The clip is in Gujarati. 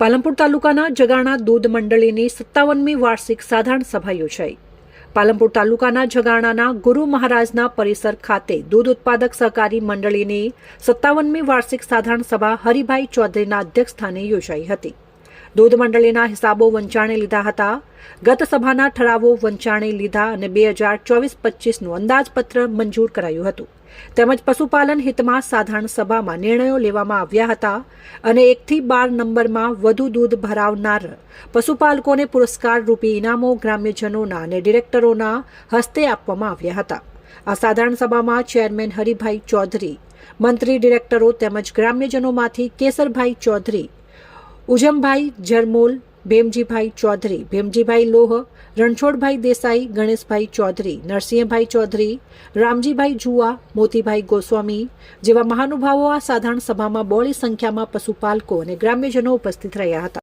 પાલનપુર તાલુકાના જગાણા દૂધ મંડળીની સત્તાવનમી વાર્ષિક સાધારણ સભા યોજાઈ. પાલનપુર તાલુકાના જગાણાના ગુરુ મહારાજના પરિસર ખાતે દૂધ ઉત્પાદક સહકારી મંડળીની સત્તાવનમી વાર્ષિક સાધારણ સભા હરિભાઈ ચૌધરીના અધ્યક્ષસ્થાને યોજાઈ હતી. દૂધ મંડળીના હિસાબો વંચાણે લીધા હતા. ગત સભાના ઠરાવો વંચાણે લીધા અને બે હજાર ચોવીસ પચીસનું અંદાજપત્ર મંજૂર કરાયું હતું. તેમજ પશુપાલન હિતમાં સાધારણ સભામાં નિર્ણયો લેવામાં આવ્યા હતા અને એકથી બાર નંબરમાં વધુ દૂધ ભરાવનાર પશુપાલકોને પુરસ્કાર રૂપી ઇનામો ગ્રામ્યજનોના અને ડિરેક્ટરોના હસ્તે આપવામાં આવ્યા હતા. આ સાધારણ સભામાં ચેરમેન હરિભાઈ ચૌધરી, મંત્રી ડિરેક્ટરો તેમજ ગ્રામ્યજનોમાંથી કેસરભાઈ ચૌધરી ઉજમભાઈ, જરમોલ, ભીમજીભાઈ ચૌધરી, ભીમજીભાઈ લોહ, રણછોડભાઈ દેસાઈ, ગણેશભાઈ ચૌધરી, નરસિંહભાઈ ચૌધરી, રામજીભાઈ જુવા મોતીભાઈ ગોસ્વામી જેવા મહાનુભાવો આ સાધારણ સભામાં બોળી સંખ્યામાં પશુપાલકો અને ગ્રામ્યજનો ઉપસ્થિત રહ્યા હતા.